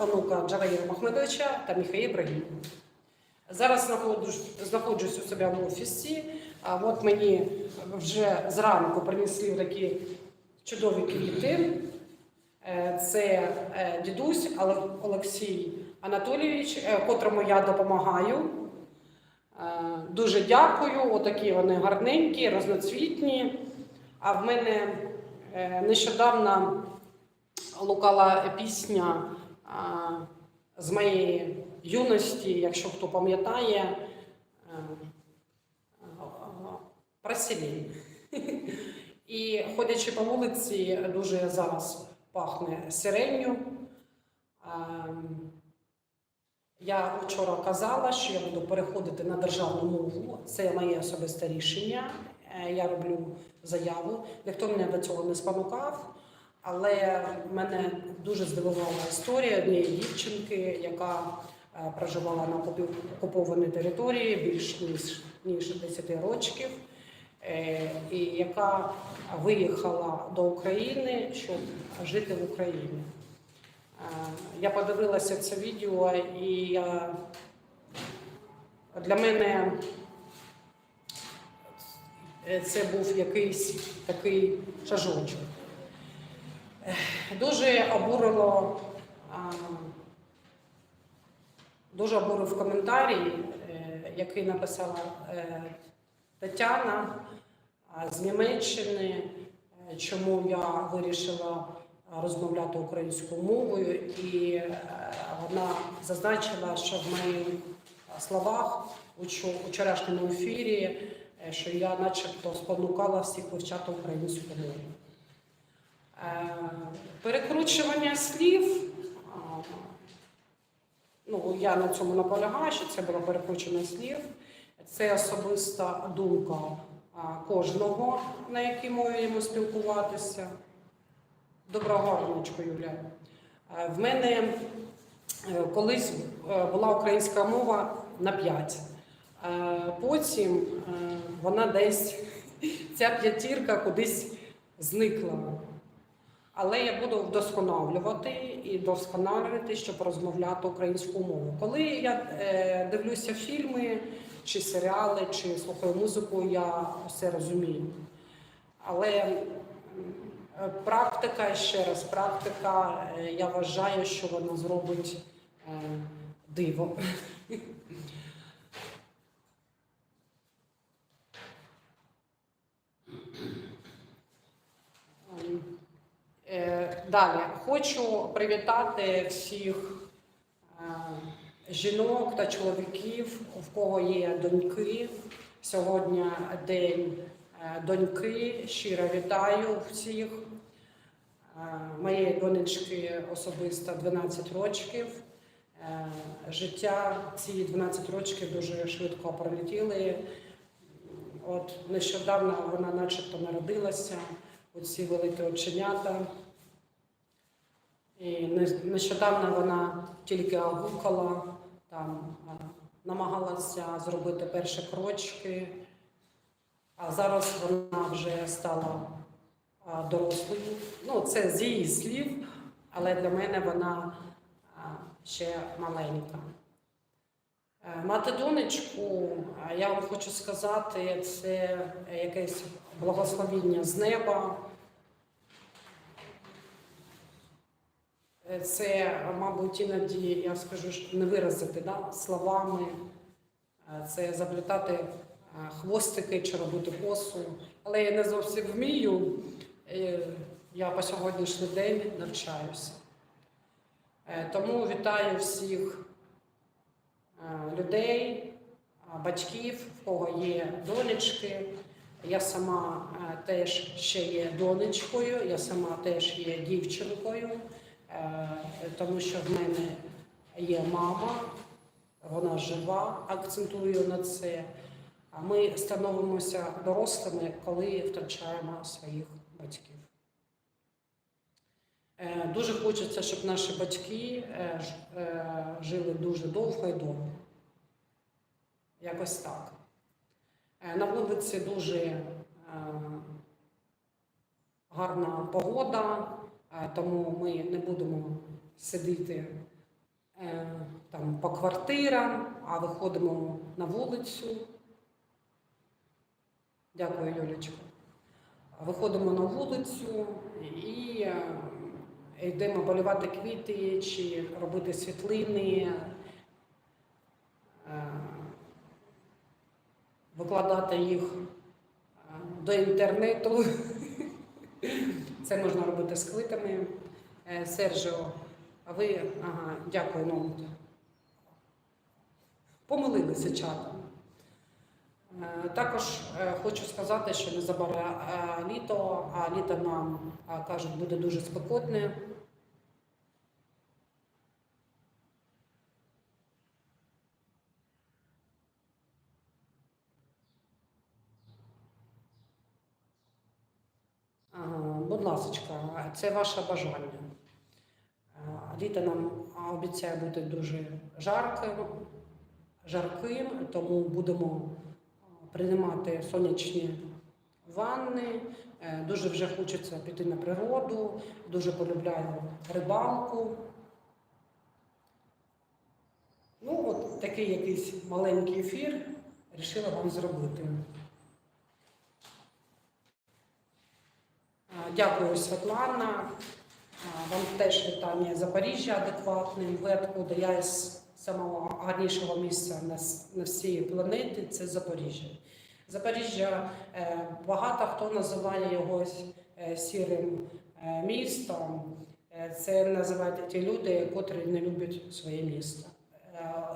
онука Джаваїра Махмедовича та Міхаїла Ібрагімова. Зараз знаходжусь, у себе в офісі. А от мені вже зранку принесли такі чудові квіти. Е, Це е, дідусь Олексій Анатолійович, е, котрому я допомагаю. Дуже дякую. Отакі вони гарненькі, разноцвітні. А в мене нещодавно лукала пісня з моєї юності, якщо хто пам'ятає, е, е, про Селін. І ходячи по вулиці, дуже зараз пахне сиренню. Я вчора казала, що я буду переходити на державну мову. Це моє особисте рішення. Е, Я роблю заяву. Ніхто мене до цього не спонукав, але мене дуже здивувала історія однієї дівчинки, яка е, проживала на окупованій території більш ніж, ніж 10 років, е, і яка виїхала до України, щоб жити в Україні. Е, Я подивилася це відео, і для мене це був якийсь такий шажочок. Дуже обурило, дуже обурив коментарій, е, який написала е, Тетяна з Німеччини, е, чому я вирішила розмовляти українською мовою, і вона зазначила, що в моїх словах у чо- вчорашньому ефірі, що я начебто спонукала всіх вивчати українську мову. Е, Перекручування слів. Ну, я на цьому наполягаю, що це було перекручення слів. Це особиста думка кожного, на якій мові йому спілкуватися. Доброго раночку, Юля. Е, В мене е, колись е, була українська мова на 5. Е, Потім е, вона десь, ця п'ятірка кудись зникла. Але я буду вдосконалювати і вдосконалювати, щоб розмовляти українською мовою. Коли я е, дивлюся фільми чи серіали, чи слухаю музику, я все розумію. Але е, практика, ще раз, практика, е, я вважаю, що вона зробить е, диво. Ем, Е, Далі хочу привітати всіх е, жінок та чоловіків, в кого є доньки. Сьогодні день е, доньки. Щиро вітаю всіх. Е, Моєї донечки особисто 12 років. Життя ці 12 років дуже швидко пролетіли. От нещодавно вона начебто народилася, оці великі оченята. І нещодавно вона тільки огукала, там намагалася зробити перші крочки, а зараз вона вже стала дорослою. Ну, це з її слів, але для мене вона ще маленька. Е, Мати донечку, я вам хочу сказати, це якесь благословіння з неба. Це, мабуть, іноді я скажу, що не виразити да, словами, Е, це заплітати е, хвостики чи робити косу. Але я не зовсім вмію. Е, Я по сьогоднішній день навчаюся. Е, Тому вітаю всіх е, людей, е, батьків, в кого є донечки. Я сама е, теж ще є донечкою, я сама теж є дівчинкою, е, тому що в мене є мама, вона жива, акцентую на це. А ми становимося дорослими, коли втрачаємо своїх батьків. Е, Дуже хочеться, щоб наші батьки е, е, жили дуже довго і довго. Якось так. Е, На вулиці дуже е, гарна погода, е, тому ми не будемо сидіти е, там, по квартирам, а виходимо на вулицю. Дякую, Юлічка. Виходимо на вулицю і е, йдемо полювати квіти чи робити світлини, е, викладати їх до інтернету. Це можна робити з квитами. Е, Сержо, а ви, ага, дякую, ну. Помилилися чатом. Е, Також е, хочу сказати, що незабаром літо, а літо нам кажуть буде дуже спекотне. Е, Будь ласка, це ваше бажання. Літо нам обіцяє бути дуже жарким, жарким, тому будемо приймати сонячні ванни. Е, Дуже вже хочеться піти на природу, дуже полюбляю рибалку. Ну, от такий якийсь маленький ефір вирішила вам зробити. Дякую, Світлана. Вам теж вітання Запоріжжя адекватним. Ви откуда? Я із самого гарнішого місця на, всій планеті це Запоріжжя. Запоріжжя е, багато хто називає його е, сірим е, містом. Це називають ті люди, котрі не люблять своє місто.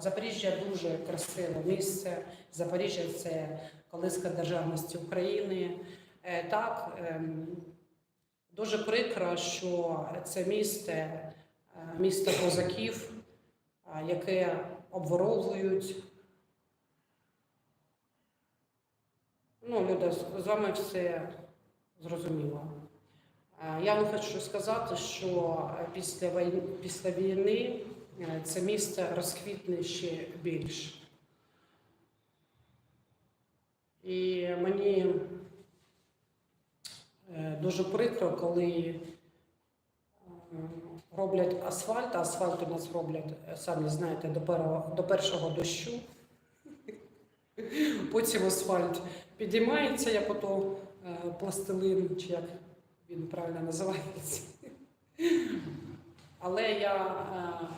Запоріжжя дуже красиве місце. Запоріжжя це колиска державності України. Так, ем, дуже прикро, що це місто, е, місто козаків, е, яке обворовують. Ну, Люда, з- вами все зрозуміло. Е, Я вам хочу сказати, що після війни, після війни це місто розквітне ще більше. І мені дуже прикро, коли е, роблять асфальт, асфальт у нас роблять, е, самі знаєте, до першого, до першого дощу. Потім асфальт підіймається, як ото е, пластилин, чи як він правильно називається. Але я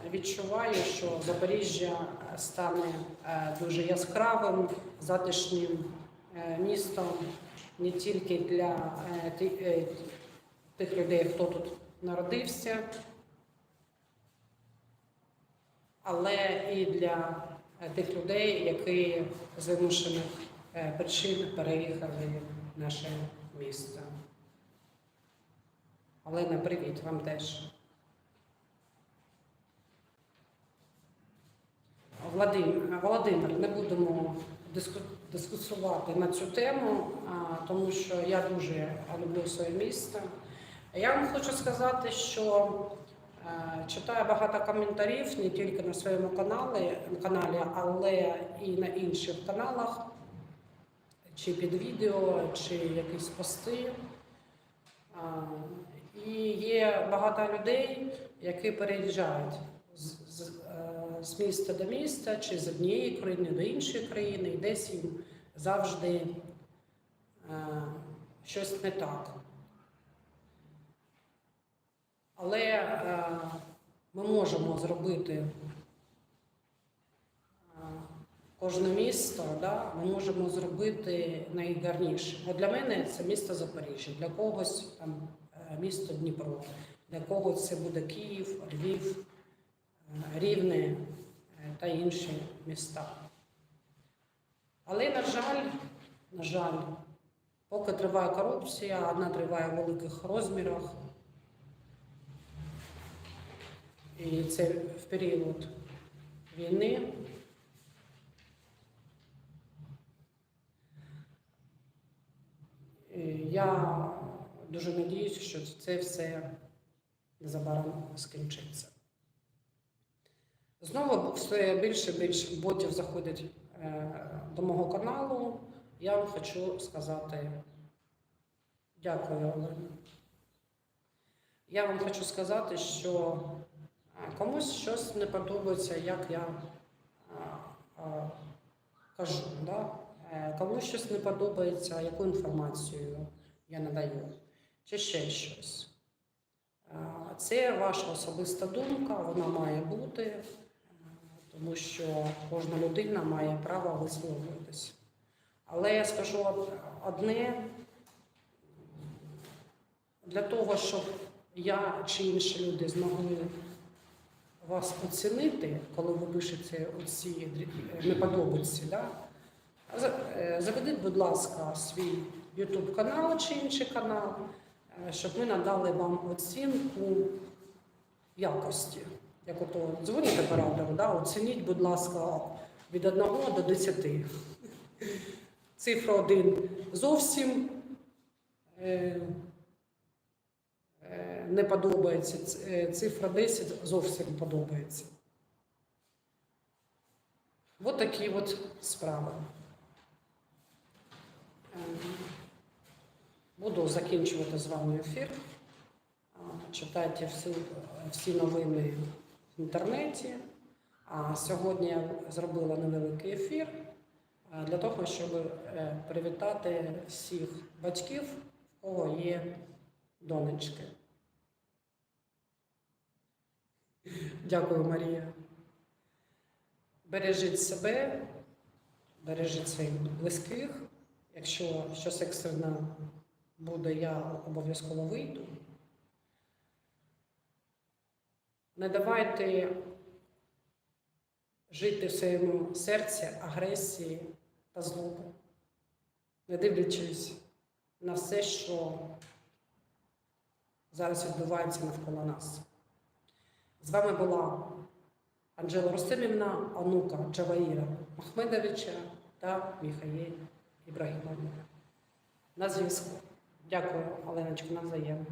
е, відчуваю, що Запоріжжя стане е, дуже яскравим, затишнім е, містом не тільки для е, е, тих людей, хто тут народився, але і для е, тих людей, які з вимушених причин переїхали в наше місто. Олена, привіт вам теж. Владим- Володимир, не будемо дискусувати на цю тему, тому що я дуже люблю своє місто. Я вам хочу сказати, що е, читаю багато коментарів не тільки на своєму каналі, каналі, але і на інших каналах, чи під відео, чи якісь пости. І є багато людей, які переїжджають з, з, е, з міста до міста, чи з однієї країни до іншої країни, і десь їм завжди е, щось не так. Але е, ми можемо зробити е, кожне місто, да, ми можемо зробити найгарніше. От для мене це місто Запоріжжя, для когось там е, місто Дніпро, для когось це буде Київ, Львів, Рівне е, та інші міста. Але, на жаль, на жаль, поки триває корупція, вона триває в великих розмірах. І це в період війни. І Я дуже надіюся, що це все незабаром скінчиться. Знову все більше і більше ботів заходять е, до мого каналу. Я вам хочу сказати дякую, Олена. Я вам хочу сказати, що Комусь щось не подобається, як я а, кажу. Да? Е, Комусь щось не подобається, яку інформацію я надаю, чи ще щось. Е, Це ваша особиста думка, вона має бути, е, тому що кожна людина має право висловлюватися. Але я скажу одне, для того, щоб я чи інші люди змогли вас оцінити, коли ви пишете оці неподобиці, да? е, заведіть, будь ласка, свій YouTube канал чи інший канал, е, щоб ми надали вам оцінку якості. Як ото дзвонить оператору, да? оцініть, будь ласка, від 1 до 10. Цифра 1 зовсім е, е, не подобається, е, цифра 10 зовсім подобається. От такі от справи. Е, Буду закінчувати з вами ефір. Читайте всі, всі новини в інтернеті. А сьогодні я зробила невеликий ефір для того, щоб е, привітати всіх батьків, в кого є донечки. Дякую, Марія. Бережіть себе, бережіть своїх близьких. Якщо щось екстрено буде, я обов'язково вийду. Не давайте жити в своєму серці агресії та злоби, не дивлячись на все, що зараз відбувається навколо нас. З вами була Анжела Рустемівна, онука Джаваїра Махмедовича та Міхаїл Ібрагімовна. На зв'язку. Дякую, Оленочко, навзаєм.